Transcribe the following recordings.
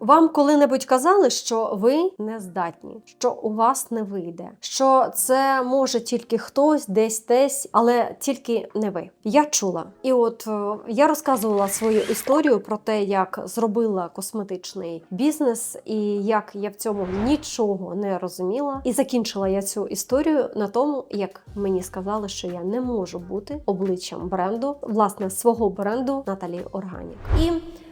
Вам коли-небудь казали, що ви не здатні, що у вас не вийде, що це може тільки хтось, десь десь, але тільки не ви. Я чула. І от е, я розказувала свою історію про те, як зробила косметичний бізнес, і як я в цьому нічого не розуміла. І закінчила я цю історію на тому, як мені сказали, що я не можу бути обличчям бренду, власне, свого бренду Наталі Органік. І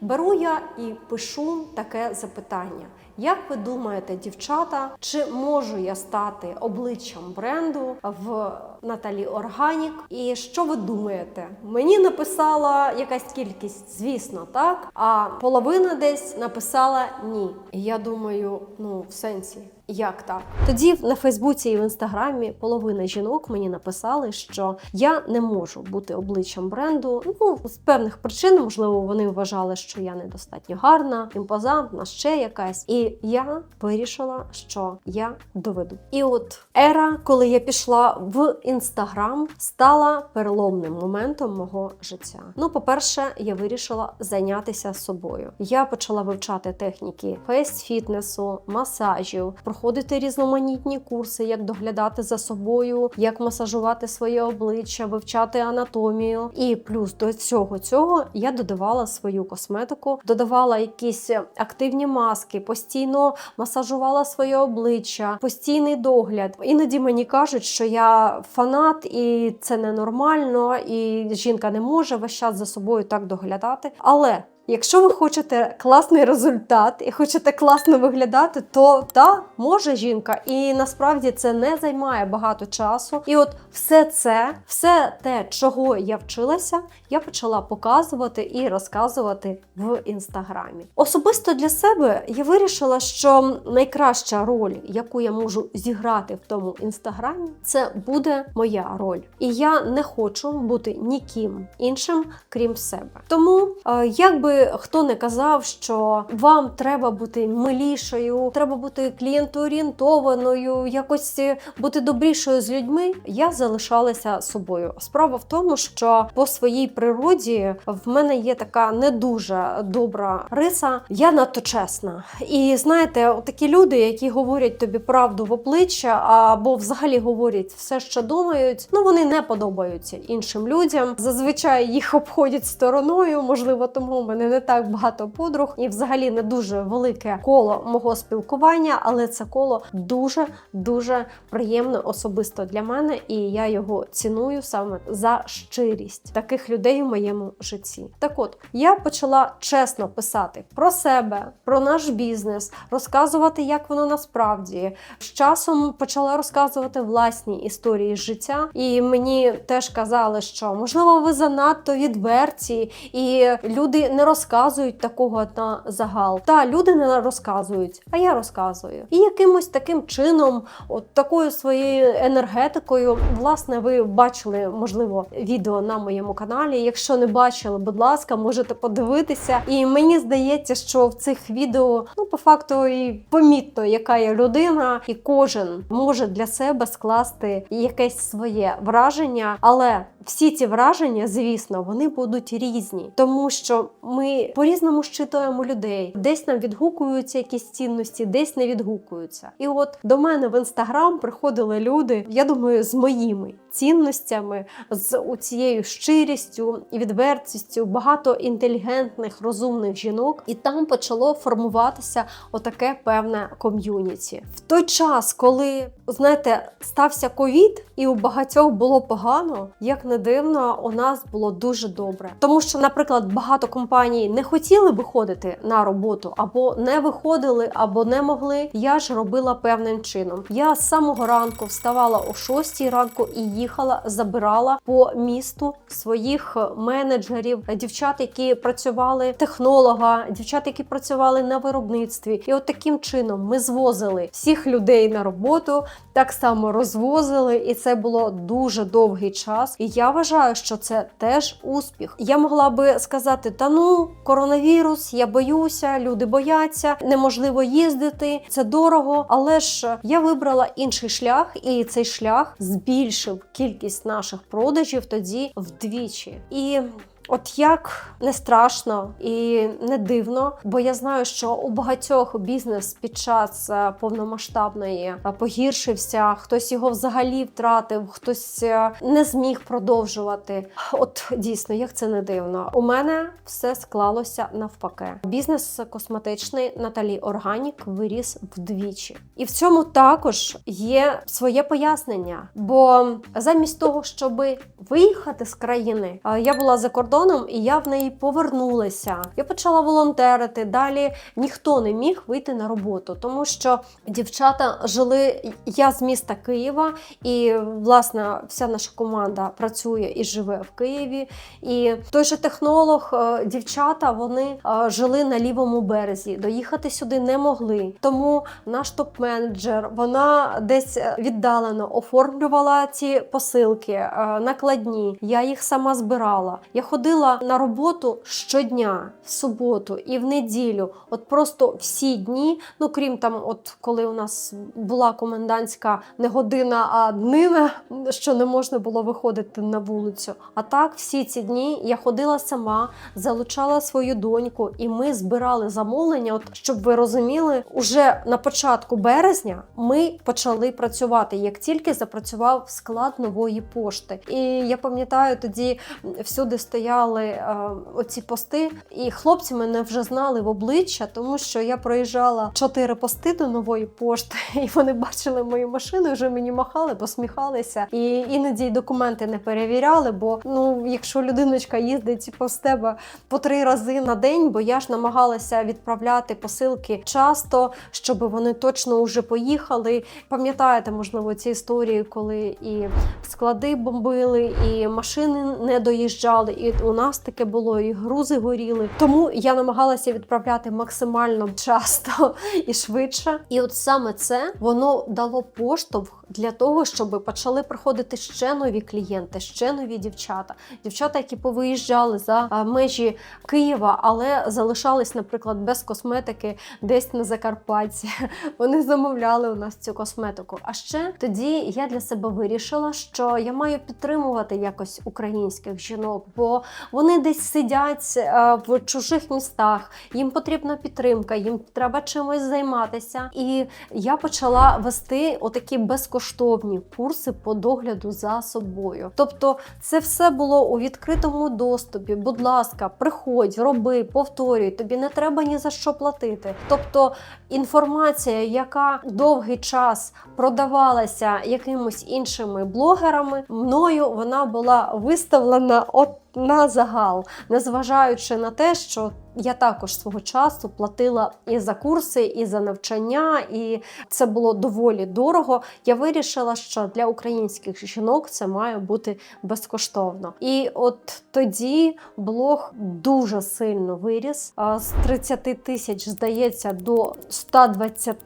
Беру я і пишу таке запитання: як ви думаєте, дівчата, чи можу я стати обличчям бренду в Наталі Органік? І що ви думаєте? Мені написала якась кількість, звісно, так. А половина десь написала ні. І я думаю, ну в сенсі. Як так? Тоді на Фейсбуці і в інстаграмі половина жінок мені написали, що я не можу бути обличчям бренду. Ну з певних причин, можливо, вони вважали, що я недостатньо гарна, імпозантна, ще якась. І я вирішила, що я доведу. І от ера, коли я пішла в інстаграм, стала переломним моментом мого життя. Ну, по-перше, я вирішила зайнятися собою. Я почала вивчати техніки фейс-фітнесу, масажів, проходити різноманітні курси, як доглядати за собою, як масажувати своє обличчя, вивчати анатомію. І плюс до цього цього я додавала свою косметику, додавала якісь активні маски, постійно масажувала своє обличчя, постійний догляд. Іноді мені кажуть, що я фанат, і це ненормально, і жінка не може весь час за собою так доглядати. Але Якщо ви хочете класний результат і хочете класно виглядати, то та може жінка, і насправді це не займає багато часу. І от все це, все те, чого я вчилася, я почала показувати і розказувати в інстаграмі. Особисто для себе я вирішила, що найкраща роль, яку я можу зіграти в тому інстаграмі, це буде моя роль. І я не хочу бути ніким іншим, крім себе. Тому е, як хто не казав, що вам треба бути милішою, треба бути клієнтоорієнтованою, якось бути добрішою з людьми, я залишалася собою. Справа в тому, що по своїй природі в мене є така не дуже добра риса. Я надто чесна. І знаєте, такі люди, які говорять тобі правду в обличчя, або взагалі говорять все, що думають, ну вони не подобаються іншим людям. Зазвичай їх обходять стороною, можливо, тому у не так багато подруг і взагалі не дуже велике коло мого спілкування, але це коло дуже дуже приємне особисто для мене, і я його ціную саме за щирість таких людей в моєму житті. Так от я почала чесно писати про себе, про наш бізнес, розказувати, як воно насправді. З часом почала розказувати власні історії життя, і мені теж казали, що можливо ви занадто відверті, і люди не розказують такого на загал. Та люди не розказують, а я розказую. І якимось таким чином, от такою своєю енергетикою, власне, ви бачили, можливо, відео на моєму каналі. Якщо не бачили, будь ласка, можете подивитися. І мені здається, що в цих відео ну по факту і помітно, яка я людина, і кожен може для себе скласти якесь своє враження, але всі ці враження, звісно, вони будуть різні, тому що ми по-різному щитуємо людей. Десь нам відгукуються якісь цінності, десь не відгукуються. І от до мене в інстаграм приходили люди, я думаю, з моїми цінностями, з цією щирістю і відвертістю, багато інтелігентних, розумних жінок, і там почало формуватися отаке певне ком'юніті. В той час, коли знаєте, стався ковід, і у багатьох було погано, як не дивно, у нас було дуже добре. Тому що, наприклад, багато компаній не хотіли виходити на роботу, або не виходили, або не могли. Я ж робила певним чином. Я з самого ранку вставала о 6 ранку і їхала, забирала по місту своїх менеджерів, дівчат, які працювали технолога, дівчат, які працювали на виробництві. І от таким чином ми звозили всіх людей на роботу, так само розвозили, і це було дуже довгий час. І я вважаю, що це теж успіх. Я могла би сказати: та ну, коронавірус, я боюся, люди бояться, неможливо їздити, це дорого. Але ж я вибрала інший шлях, і цей шлях збільшив кількість наших продажів тоді вдвічі. І от як не страшно і не дивно, бо я знаю, що у багатьох бізнес під час е, повномасштабної е, погіршився, хтось його взагалі втратив, хтось е, не зміг продовжувати. От дійсно, як це не дивно. У мене все склалося навпаки. Бізнес косметичний Наталі Органік виріс вдвічі, і в цьому також є своє пояснення. Бо замість того, щоб виїхати з країни, я була за кордоном і я в неї повернулася. Я почала волонтерити. Далі ніхто не міг вийти на роботу, тому що дівчата жили. Я з міста Києва, і власне вся наша команда працює і живе в Києві. І той же технолог, е, дівчата, вони е, жили на лівому березі. Доїхати сюди не могли. Тому наш топ-менеджер вона десь е, віддалено оформлювала ці посилки, накладні. Я їх сама збирала. Я ходила на роботу щодня, в суботу і в неділю. От просто всі дні, ну крім там, от коли у нас була комендантська не година, а днина, що не можна було виходити на вулицю. А так, всі ці дні я ходила сама, залучала свою доньку, і ми збирали замовлення. От щоб ви розуміли, уже на початку березня ми почали працювати, як тільки запрацював склад нової пошти. І я пам'ятаю, тоді всюди стояли е, оці пости, і хлопці мене вже знали в обличчя, тому що я проїжджала чотири пости до нової пошти, і вони бачили мою машину, вже мені махали, посміхалися. І іноді документи не перевіряли. Бо ну, якщо людиночка їздить по тебе по три рази на день, бо я ж намагалася відправляти посилки часто, щоб вони точно вже поїхали. Пам'ятаєте, можливо, ці історії, коли і склади бомбили, і машини не доїжджали. І у нас таке було, і грузи горіли. Тому я намагалася відправляти максимально часто і швидше. І от саме це воно дало поштовх для того, щоб почали приходити ще нові клієнти, ще нові дівчата. Дівчата, які повиїжджали за межі Києва, але залишались, наприклад, без косметики десь на Закарпатті. Вони замовляли у нас цю косметику. А ще тоді я для себе вирішила, що я маю підтримувати якось українських жінок, бо вони десь сидять е, в чужих містах. Їм потрібна підтримка, їм треба чимось займатися. І я почала вести отакі безкоштовні курси по догляду за собою. Тобто, це все було у відкритому доступі. Будь ласка, приходь, роби, повторюй. Тобі не треба ні за що платити. Тобто інформація, яка довгий час продавалася якимось іншими блогерами, мною вона була виставлена от на загал, незважаючи на те, що я також свого часу платила і за курси, і за навчання, і це було доволі дорого. Я вирішила, що для українських жінок це має бути безкоштовно. І от тоді блог дуже сильно виріс з 30 тисяч, здається, до 120.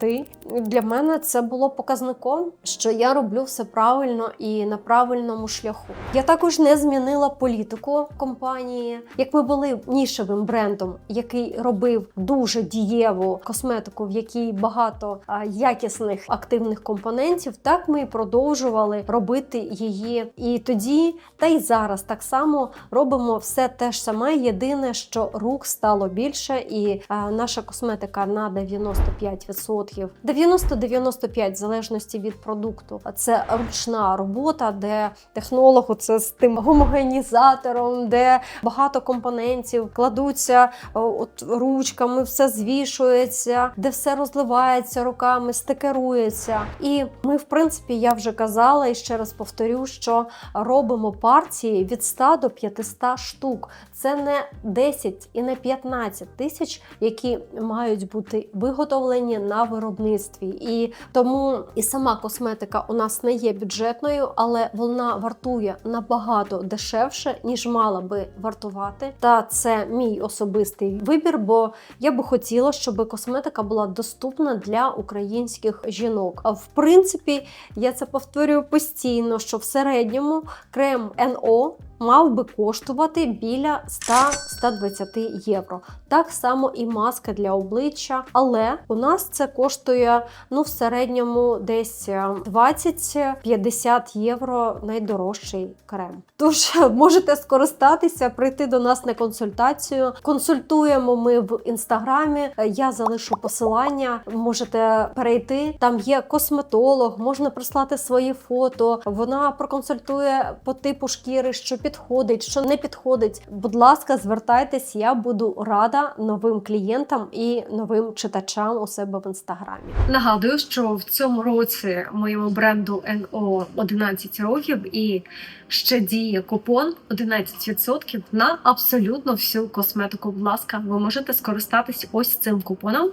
Для мене це було показником, що я роблю все правильно і на правильному шляху. Я також не змінила політику компанії. Як ми були нішевим брендом, який робив дуже дієву косметику, в якій багато якісних активних компонентів, так ми і продовжували робити її. І тоді, та й зараз так само робимо все те ж саме. Єдине, що рук стало більше, і наша косметика на 95%, 90-95% в залежності від продукту. Це ручна робота, де технолог це з тим гомогенізатором, де багато компонентів кладуться от ручками, все звішується, де все розливається руками, стикерується. І ми, в принципі, я вже казала і ще раз повторю, що робимо партії від 100 до 500 штук. Це не 10 і не 15 тисяч, які мають бути виготовлені на виробництві. І тому і сама косметика у нас не є бюджетною, але вона вартує набагато дешевше, ніж мала би вартувати. Та це мій особистий вибір, бо я би хотіла, щоб косметика була доступна для українських жінок. А в принципі, я це повторюю постійно: що в середньому крем НО мав би коштувати біля 100-120 євро. Так само і маска для обличчя, але у нас це коштує ну в середньому десь е, 20-50 євро найдорожчий крем. Тож можете скористатися, прийти до нас на консультацію. Консультуємо ми в інстаграмі. Е, Я залишу посилання. Можете перейти. Там є косметолог, можна прислати свої фото. Вона проконсультує по типу шкіри, що підходить, що не підходить. Будь ласка, звертайтесь, я буду рада новим клієнтам і новим читачам у себе в інстаграмі. Нагадую, що в цьому році моєму бренду NO 11 років і ще діє купон 11% на абсолютно всю косметику. Будь ласка, ви можете скористатись ось цим купоном,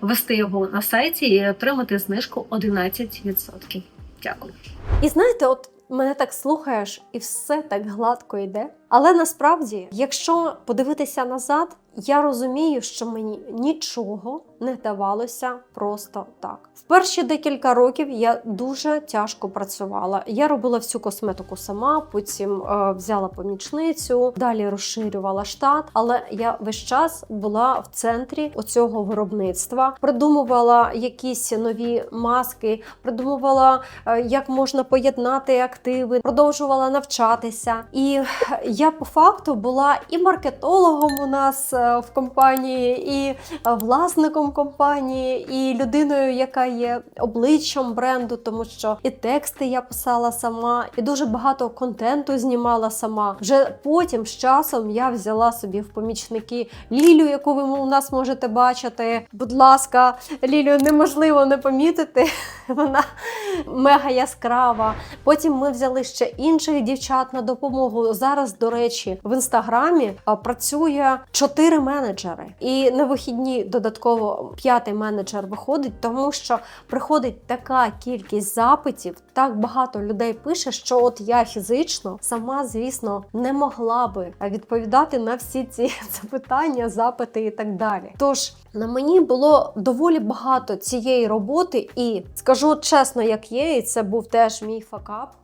ввести його на сайті і отримати знижку 11%. Дякую. І знаєте, от мене так слухаєш, і все так гладко йде. Але насправді, якщо подивитися назад, я розумію, що мені нічого не давалося просто так. В перші декілька років я дуже тяжко працювала. Я робила всю косметику сама, потім е, взяла помічницю, далі розширювала штат. Але я весь час була в центрі оцього виробництва, придумувала якісь нові маски, придумувала, е, як можна поєднати активи, продовжувала навчатися. І я по факту була і маркетологом у нас е, в компанії, і е, власником компанії, і людиною, яка є обличчям бренду, тому що і тексти я писала сама, і дуже багато контенту знімала сама. Вже потім з часом я взяла собі в помічники Лілю, яку ви у нас можете бачити. Будь ласка, Лілю неможливо не помітити. Вона мега яскрава. Потім ми взяли ще інших дівчат на допомогу. Зараз, до речі, в інстаграмі працює чотири менеджери, і на вихідні додатково п'ятий менеджер виходить, тому що приходить така кількість запитів, так багато людей пише, що от я фізично сама, звісно, не могла би відповідати на всі ці запитання, запити і так далі. Тож на мені було доволі багато цієї роботи, і скажу чесно, як є, і це був теж мій факап.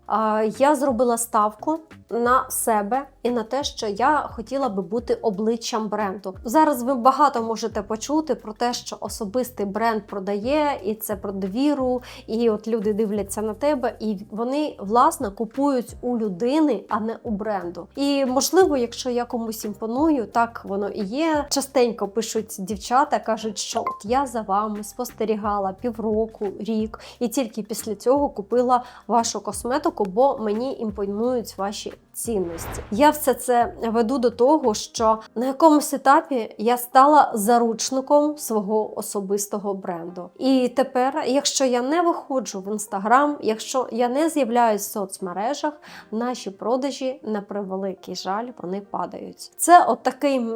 Я зробила ставку на себе і на те, що я хотіла би бути обличчям бренду. Зараз ви багато можете почути про те, що особистий бренд продає, і це про довіру, і от люди дивляться на тебе, і вони власне купують у людини, а не у бренду. І можливо, якщо я комусь імпоную, так воно і є. Частенько пишуть дівчата, кажуть, що от я за вами спостерігала півроку, рік, і тільки після цього купила вашу косметику, бо мені імпонують ваші цінності. Я все це веду до того, що на якомусь етапі я стала заручником свого особистого бренду. І тепер, якщо я не виходжу в інстаграм, якщо я не з'являюсь в соцмережах, наші продажі на превеликий жаль вони падають. Це от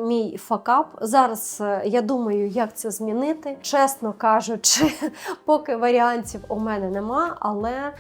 мій факап. Зараз е, я думаю, як це змінити. Чесно кажучи, поки варіантів у мене нема, але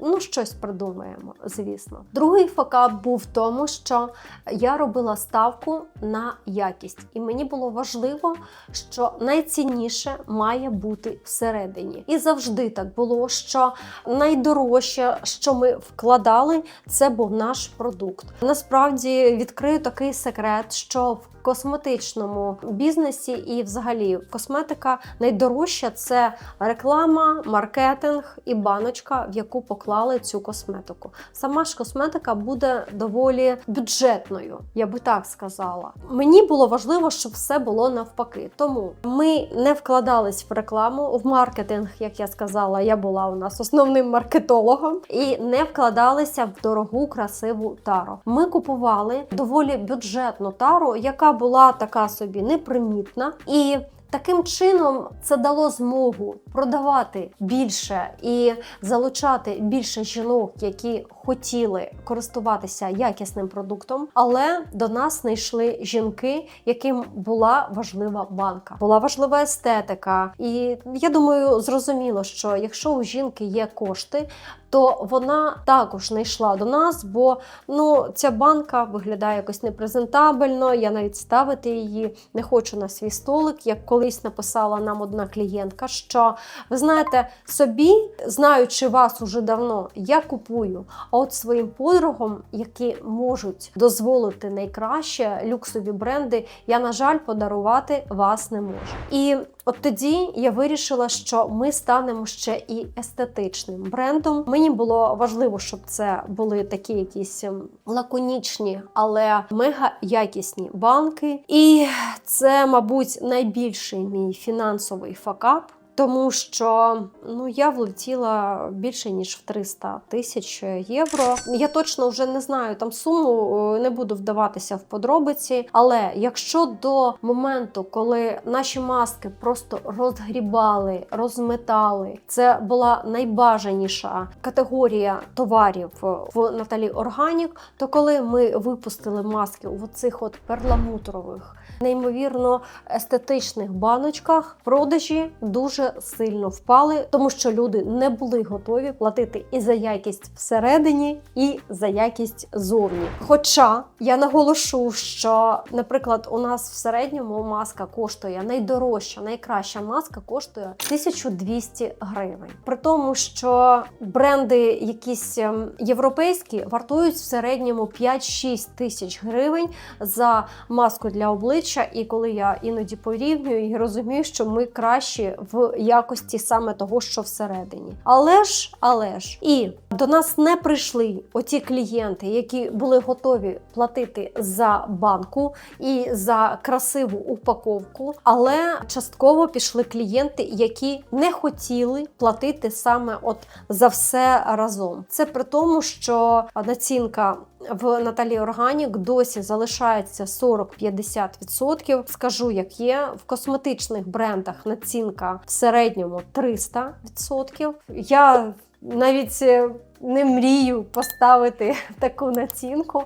ну щось придумаємо, звісно. Другий факап був в тому, що я робила ставку на якість, і мені було важливо, що найцінніше має бути всередині. І завжди так було, що найдорожче, що ми вкладали, це був наш продукт. Насправді відкрию такий секрет, що в косметичному бізнесі і, взагалі, косметика найдорожча це реклама, маркетинг і баночка, в яку поклали цю косметику. Сама ж косметика буде доволі бюджетною, я би так сказала. Мені було важливо, щоб все було навпаки. Тому ми не вкладались в рекламу, в маркетинг, як я сказала, я була у нас основним маркетологом, і не вкладалися в дорогу красиву тару. Ми купували доволі бюджетну тару, яка була така собі непримітна. І Таким чином це дало змогу продавати більше і залучати більше жінок, які хотіли користуватися якісним продуктом. Але до нас не йшли жінки, яким була важлива банка, була важлива естетика. І я думаю, зрозуміло, що якщо у жінки є кошти, то вона також не йшла до нас, бо ну ця банка виглядає якось непрезентабельно. Я навіть ставити її не хочу на свій столик. Як колись написала нам одна клієнтка, що ви знаєте, собі, знаючи вас уже давно, я купую. От своїм подругам, які можуть дозволити найкраще люксові бренди, я, на жаль, подарувати вас не можу. І От тоді я вирішила, що ми станемо ще і естетичним брендом. Мені було важливо, щоб це були такі якісь ем, лаконічні, але мега якісні банки. І це, мабуть, найбільший мій фінансовий факап. Тому що ну я влетіла більше ніж в 300 тисяч євро. Я точно вже не знаю там суму, е, не буду вдаватися в подробиці. Але якщо до моменту, коли наші маски просто розгрібали, розметали, це була найбажаніша категорія товарів в Наталі Органік, то коли ми випустили маски у цих от перламутрових, неймовірно естетичних баночках, продажі дуже сильно впали, тому що люди не були готові платити і за якість всередині, і за якість зовні. Хоча я наголошу, що, наприклад, у нас в середньому маска коштує найдорожча, найкраща маска коштує 1200 гривень. При тому, що бренди якісь ем, європейські вартують в середньому 5-6 тисяч гривень за маску для обличчя. І коли я іноді порівнюю і розумію, що ми кращі в якості саме того, що всередині. Але ж, але ж, і до нас не прийшли оті клієнти, які були готові платити за банку і за красиву упаковку, але частково пішли клієнти, які не хотіли платити саме от за все разом. Це при тому, що націнка в Наталі Органік досі залишається 40-50%. Скажу, як є в косметичних брендах націнка в середньому 300%. Я навіть е, не мрію поставити таку націнку.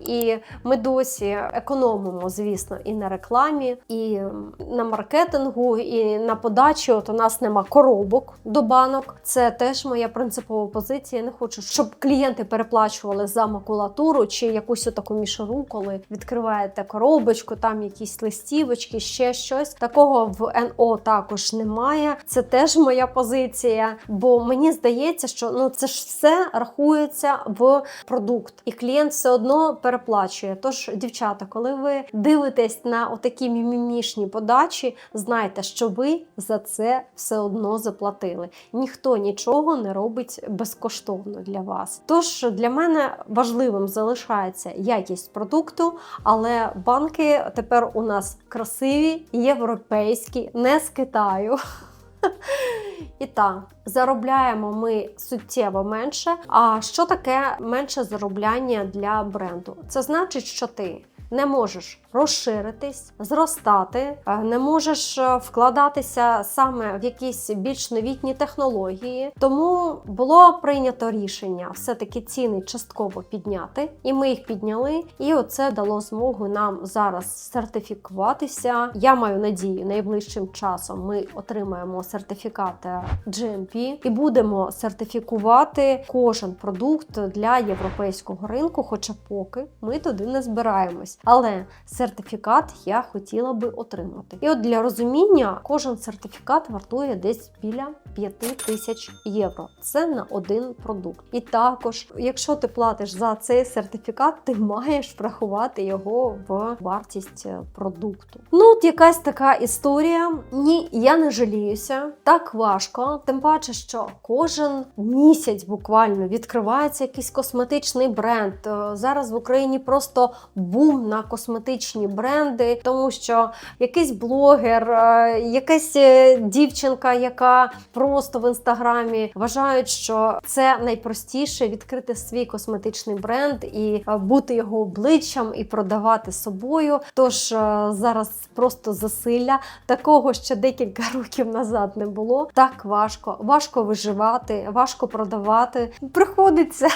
І ми досі економимо, звісно, і на рекламі, і на маркетингу, і на подачі. От у нас нема коробок до банок. Це теж моя принципова позиція. Я не хочу, щоб клієнти переплачували за макулатуру чи якусь таку мішару, коли відкриваєте коробочку, там якісь листівочки, ще щось. Такого в НО також немає. Це теж моя позиція, бо мені здається, що ну це ж все рахується в продукт, і клієнт все одно переплачує. Тож, дівчата, коли ви дивитесь на отакі мімімішні подачі, знайте, що ви за це все одно заплатили. Ніхто нічого не робить безкоштовно для вас. Тож для мене важливим залишається якість продукту, але банки тепер у нас красиві, європейські, не з Китаю. І так, заробляємо ми суттєво менше. А що таке менше заробляння для бренду? Це значить, що ти не можеш розширитись, зростати, е, не можеш е, вкладатися саме в якісь більш новітні технології. Тому було прийнято рішення все-таки ціни частково підняти, і ми їх підняли. І оце дало змогу нам зараз сертифікуватися. Я маю надію, найближчим часом ми отримаємо сертифікат GMP і будемо сертифікувати кожен продукт для європейського ринку, хоча поки ми туди не збираємось. Але сертифікат я хотіла би отримати. І от для розуміння, кожен сертифікат вартує десь біля 5 тисяч євро. Це на один продукт. І також, якщо ти платиш за цей сертифікат, ти маєш врахувати його в вартість е, продукту. Ну, от якась така історія. Ні, я не жаліюся. Так важко. Тим паче, що кожен місяць буквально відкривається якийсь косметичний бренд. Е, Зараз в Україні просто бум на косметичні бренди, тому що якийсь блогер, е, якась е, дівчинка, яка просто в інстаграмі вважають, що це найпростіше відкрити свій косметичний бренд і е, бути його обличчям і продавати собою. Тож зараз просто засилля такого ще декілька років назад не було. Так важко, важко виживати, важко продавати. Приходиться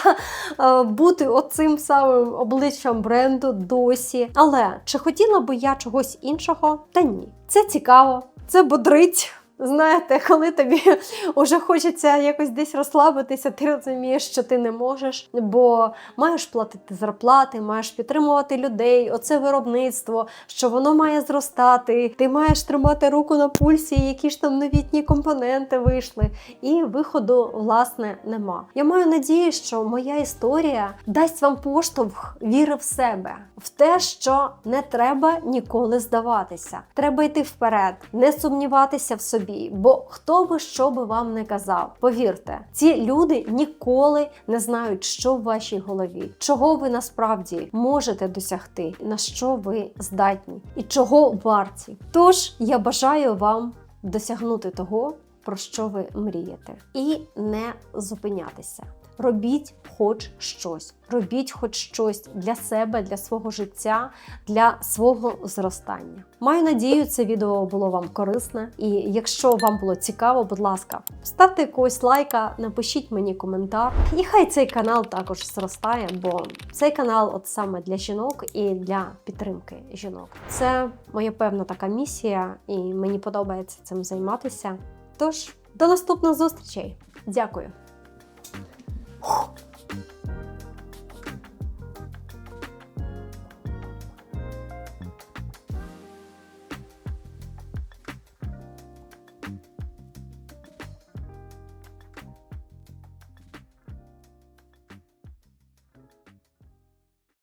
бути оцим самим обличчям бренду досі. Але чи хотіла би я чогось іншого? Та ні. Це цікаво, це бодрить. Знаєте, коли тобі вже хочеться якось десь розслабитися, ти розумієш, що ти не можеш, бо маєш платити зарплати, маєш підтримувати людей, оце виробництво, що воно має зростати. Ти маєш тримати руку на пульсі, які ж там новітні компоненти вийшли. І виходу, власне, нема. Я маю надію, що моя історія дасть вам поштовх віри в себе, в те, що не треба ніколи здаватися. Треба йти вперед, не сумніватися в собі. Бо хто би що би вам не казав, повірте, ці люди ніколи не знають, що в вашій голові, чого ви насправді можете досягти, на що ви здатні і чого варті. Тож я бажаю вам досягнути того, про що ви мрієте, і не зупинятися. Робіть хоч щось, робіть хоч щось для себе, для свого життя, для свого зростання. Маю надію, це відео було вам корисне. І якщо вам було цікаво, будь ласка, ставте якогось лайка, напишіть мені коментар. І хай цей канал також зростає, бо цей канал от саме для жінок і для підтримки жінок. Це моя певна така місія, і мені подобається цим займатися. Тож, до наступних зустрічей. Дякую. 呼。